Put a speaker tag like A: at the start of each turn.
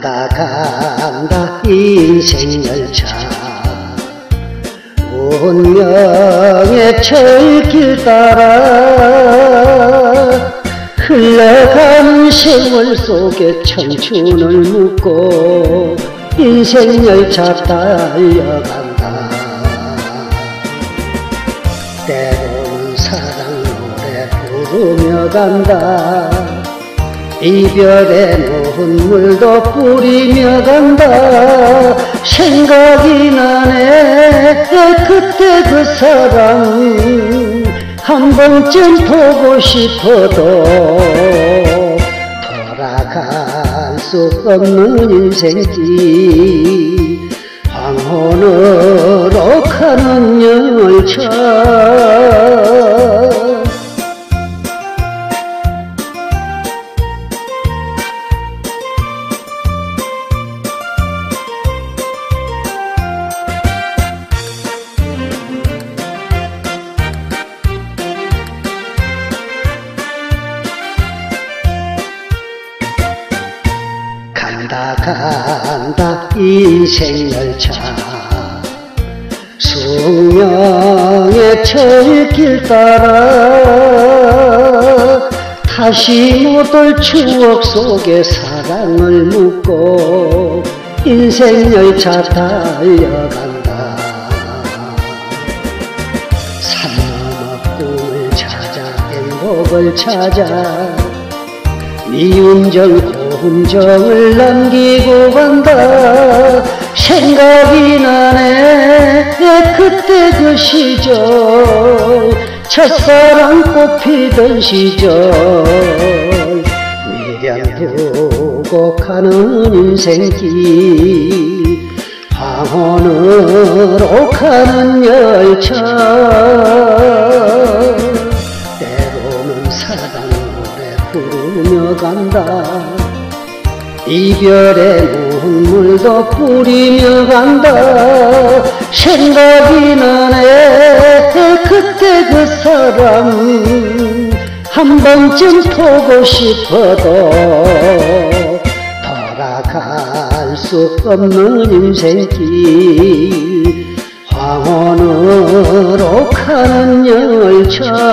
A: 간다 인생 열차 운명의 철길 따라 흘러가는 세월 속에 청춘을 묻고 인생 열차 달려간다. 때로는 사랑 노래 부르며 간다 이별의 눈물도 뿌리며 간다. 생각이 나네. 그때 그 사람 한 번쯤 보고 싶어도 돌아갈 수 없는 인생길 황혼으로 가는 열차 간다 간다 인생 열차. 숙명의 철길 따라 다시 못 올 추억 속에 사랑을 묻고 인생 열차 달려간다. 산 넘어 꿈을 찾아 행복을 찾아 미운정 고 운정을 남기고 간다. 생각이 나네. 그때 그 시절. 첫사랑 꽃피던 시절. 미련 두고 가는 인생길. 황혼으로 가는 열차. 때로는 사랑 노래 부르며 간다 이별의 눈물도 뿌리며 간다. 생각이 나네 그때 그 사람 한 번쯤 보고 싶어도 돌아갈 수 없는 인생길. 황혼으로 가는 열차